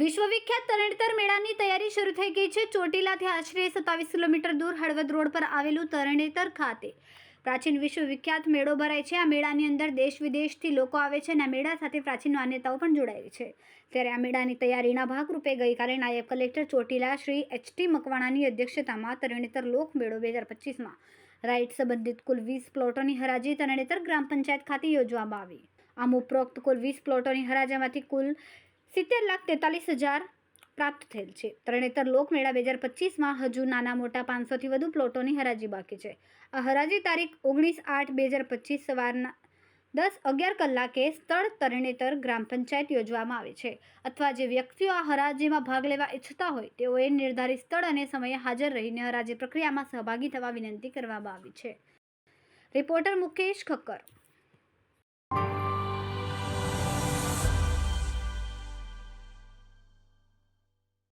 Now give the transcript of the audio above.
વિશ્વવિખ્યાત તરણેતર મેળાની તૈયારી શરૂ થઈ ગઈ છે. ચોટીલાથી આશરે સત્તાવીસ કિલોમીટર દૂર હળવદ રોડ પર આવેલું તરણેતર ખાતે. પ્રાચીન વિશ્વવિખ્યાત મેળો ભરાય છે. આ મેળાની અંદર દેશ વિદેશથી લોકો આવે છે અને આ મેળા સાથે પ્રાચીન માન્યતાઓ પણ જોડાયેલી છે. ત્યારે આ મેળાની તૈયારીના ભાગરૂપે ગઈકાલે નાયબ કલેક્ટર ચોટીલા શ્રી એચટી મકવાણાની અધ્યક્ષતામાં તરણેતર લોક મેળો બે હજાર પચીસમાં રાઇટ સંબંધિત કુલ વીસ પ્લોટોની હરાજી તરણેતર ગ્રામ પંચાયત ખાતે યોજવામાં આવી. આમ ઉપરોક્ત કુલ વીસ પ્લોટોની હરાજીમાંથી કુલ સિત્તેર લાખ તેતાલીસ હજાર પ્રાપ્ત થયેલ છે. તરણેતર લોકમેળા બે હજાર પચીસમાં હજુ નાના મોટા પાંચસોથી વધુ પ્લોટોની હરાજી બાકી છે. આ હરાજી તારીખ ઓગણીસ આઠ બે હજાર પચીસ સવારના દસ અગિયાર કલાકે સ્થળ તરણેતર ગ્રામ પંચાયત યોજવામાં આવે છે. અથવા જે વ્યક્તિઓ આ હરાજીમાં ભાગ લેવા ઈચ્છતા હોય, તેઓએ નિર્ધારિત સ્થળ અને સમયે હાજર રહીને હરાજી પ્રક્રિયામાં સહભાગી થવા વિનંતી કરવામાં આવી છે. રિપોર્ટર મુકેશ ખક્કર